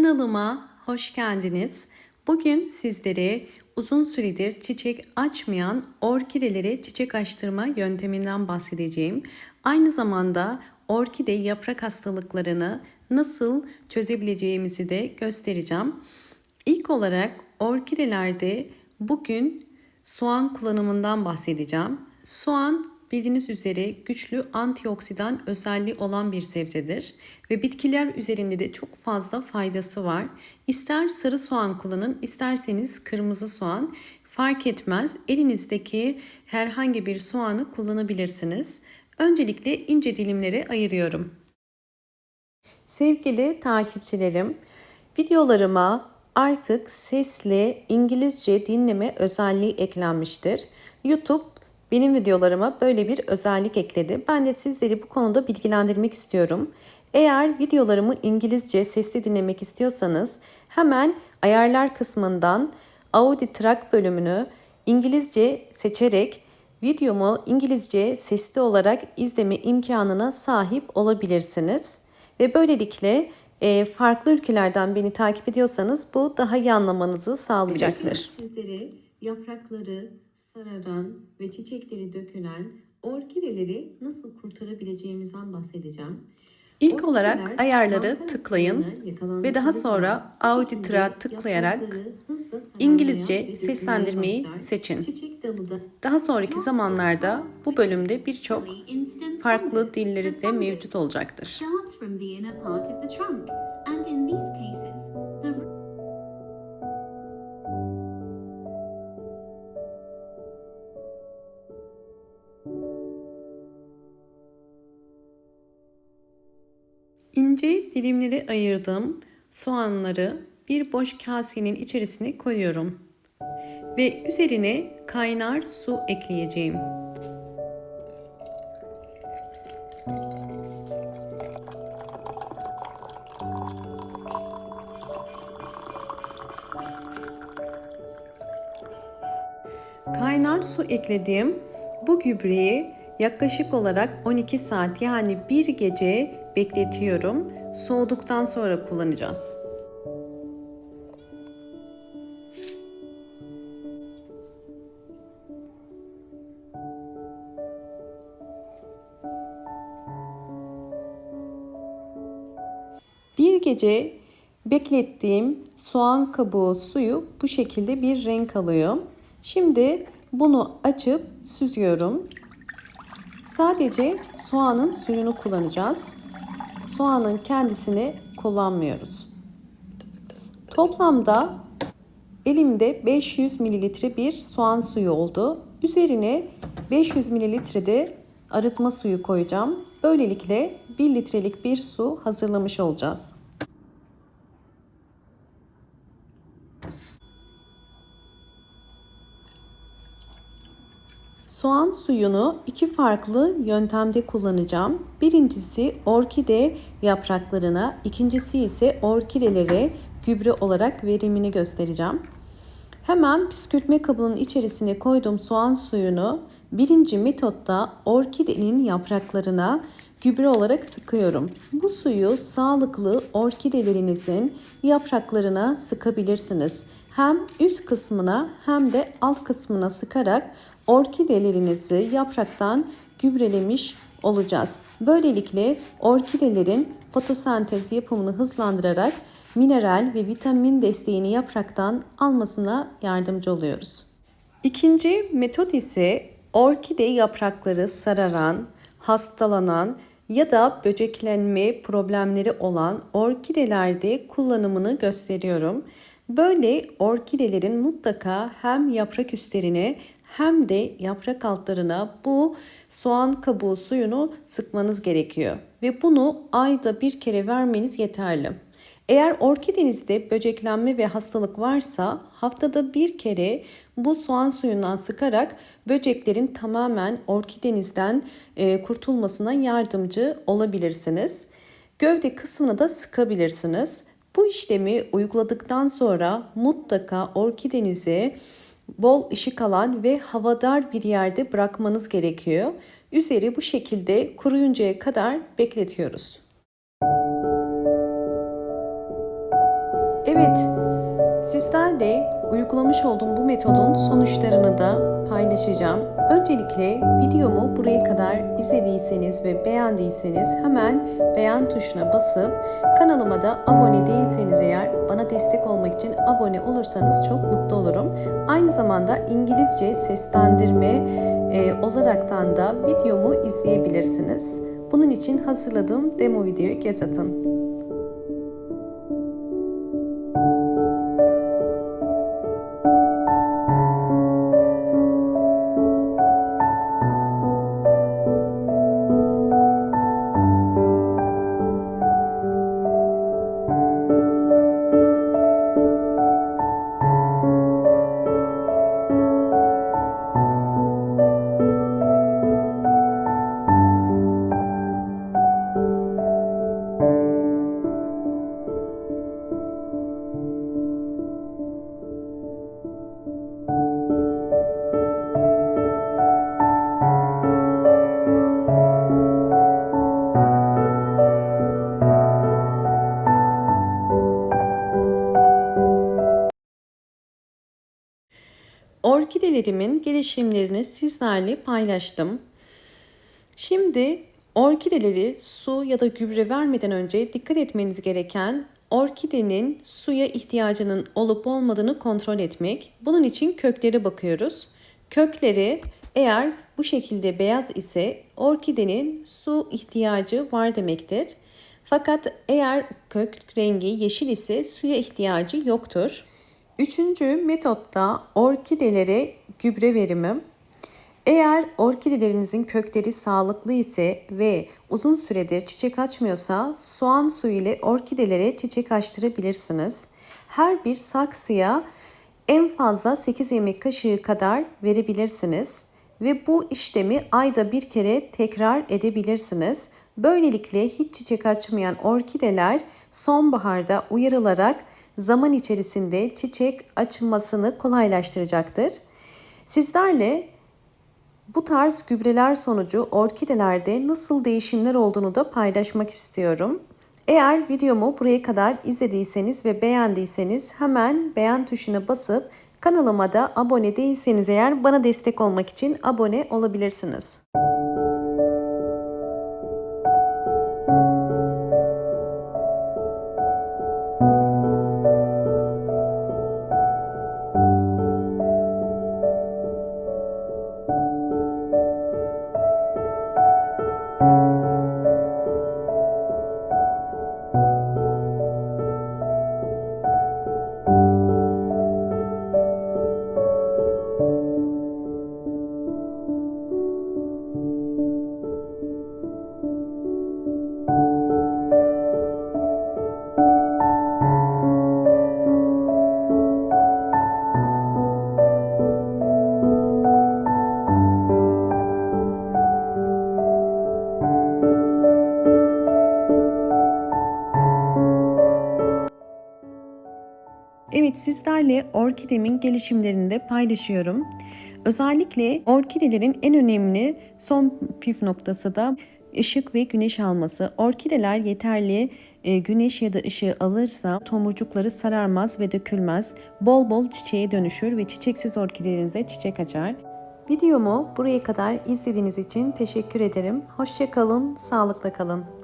Kanalıma hoş geldiniz. Bugün sizlere uzun süredir çiçek açmayan orkideleri çiçek açtırma yönteminden bahsedeceğim. Aynı zamanda orkide yaprak hastalıklarını nasıl çözebileceğimizi de göstereceğim. İlk olarak orkidelerde bugün soğan kullanımından bahsedeceğim. Soğan bildiğiniz üzere güçlü antioksidan özelliği olan bir sebzedir ve bitkiler üzerinde de çok fazla faydası var. İster sarı soğan kullanın, isterseniz kırmızı soğan fark etmez. Elinizdeki herhangi bir soğanı kullanabilirsiniz. Öncelikle ince dilimlere ayırıyorum. Sevgili takipçilerim, videolarıma artık sesli İngilizce dinleme özelliği eklenmiştir. YouTube benim videolarıma böyle bir özellik ekledi. Ben de sizleri bu konuda bilgilendirmek istiyorum. Eğer videolarımı İngilizce sesli dinlemek istiyorsanız hemen ayarlar kısmından Audi Track bölümünü İngilizce seçerek videomu İngilizce sesli olarak izleme imkanına sahip olabilirsiniz. Ve böylelikle e, farklı ülkelerden beni takip ediyorsanız bu daha iyi anlamanızı sağlayacaktır. Sizlere yaprakları sararan ve çiçekleri dökülen orkideleri nasıl kurtarabileceğimizden bahsedeceğim. İlk olarak ayarları tıklayın ve daha sonra Auditör'a tıklayarak İngilizce seslendirmeyi seçin. Daha sonraki zamanlarda bu bölümde birçok farklı dilleri de mevcut olacaktır. İnce dilimlere ayırdığım soğanları bir boş kasenin içerisine koyuyorum. Ve üzerine kaynar su ekleyeceğim. Kaynar su eklediğim bu gübreyi yaklaşık olarak 12 saat yani bir gece bekletiyorum. Soğuduktan sonra kullanacağız. Bir gece beklettiğim soğan kabuğu suyu bu şekilde bir renk alıyor. Şimdi bunu açıp süzüyorum. Sadece soğanın suyunu kullanacağız. Soğanın kendisini kullanmıyoruz. Toplamda elimde 500 mililitre bir soğan suyu oldu. Üzerine 500 mililitre de arıtma suyu koyacağım. Böylelikle 1 litrelik bir su hazırlamış olacağız. Soğan suyunu iki farklı yöntemde kullanacağım. Birincisi orkide yapraklarına, ikincisi ise orkidelere gübre olarak verimini göstereceğim. Hemen püskürtme kabının içerisine koyduğum soğan suyunu birinci metotta orkidenin yapraklarına gübre olarak sıkıyorum. Bu suyu sağlıklı orkidelerinizin yapraklarına sıkabilirsiniz. Hem üst kısmına hem de alt kısmına sıkarak orkidelerinizi yapraktan gübrelemiş olacağız. Böylelikle orkidelerin fotosentez yapımını hızlandırarak mineral ve vitamin desteğini yapraktan almasına yardımcı oluyoruz. İkinci metot ise orkide yaprakları sararan, hastalanan ya da böceklenme problemleri olan orkidelerde kullanımını gösteriyorum. Böyle orkidelerin mutlaka hem yaprak üstlerine hem de yaprak altlarına bu soğan kabuğu suyunu sıkmanız gerekiyor. Ve bunu ayda bir kere vermeniz yeterli. Eğer orkidenizde böceklenme ve hastalık varsa haftada bir kere bu soğan suyundan sıkarak böceklerin tamamen orkidenizden e, kurtulmasına yardımcı olabilirsiniz. Gövde kısmına da sıkabilirsiniz. Bu işlemi uyguladıktan sonra mutlaka orkidenizi bol ışık alan ve havadar bir yerde bırakmanız gerekiyor. Üzeri bu şekilde kuruyuncaya kadar bekletiyoruz. Evet, sizlerle uygulamış olduğum bu metodun sonuçlarını da paylaşacağım. Öncelikle videomu buraya kadar izlediyseniz ve beğendiyseniz hemen beğen tuşuna basıp kanalıma da abone değilseniz eğer bana destek olmak için abone olursanız çok mutlu olurum. Aynı zamanda İngilizce seslendirme e, olaraktan da videomu izleyebilirsiniz. Bunun için hazırladığım demo videoyu göz atın. Orkidelerimin gelişimlerini sizlerle paylaştım. Şimdi orkideleri su ya da gübre vermeden önce dikkat etmeniz gereken orkidenin suya ihtiyacının olup olmadığını kontrol etmek. Bunun için köklere bakıyoruz. Kökleri eğer bu şekilde beyaz ise orkidenin su ihtiyacı var demektir. Fakat eğer kök rengi yeşil ise suya ihtiyacı yoktur. Üçüncü metotta orkidelere gübre verimi. Eğer orkidelerinizin kökleri sağlıklı ise ve uzun süredir çiçek açmıyorsa soğan suyu ile orkidelere çiçek açtırabilirsiniz. Her bir saksıya en fazla 8 yemek kaşığı kadar verebilirsiniz ve bu işlemi ayda bir kere tekrar edebilirsiniz. Böylelikle hiç çiçek açmayan orkideler sonbaharda uyarılarak zaman içerisinde çiçek açmasını kolaylaştıracaktır. Sizlerle bu tarz gübreler sonucu orkidelerde nasıl değişimler olduğunu da paylaşmak istiyorum. Eğer videomu buraya kadar izlediyseniz ve beğendiyseniz hemen beğen tuşuna basıp kanalıma da abone değilseniz eğer bana destek olmak için abone olabilirsiniz. Evet sizlerle orkidemin gelişimlerini de paylaşıyorum. Özellikle orkidelerin en önemli son püf noktası da ışık ve güneş alması. Orkideler yeterli e, güneş ya da ışığı alırsa tomurcukları sararmaz ve dökülmez. Bol bol çiçeğe dönüşür ve çiçeksiz orkidelerinize çiçek açar. Videomu buraya kadar izlediğiniz için teşekkür ederim. Hoşça kalın, sağlıkla kalın.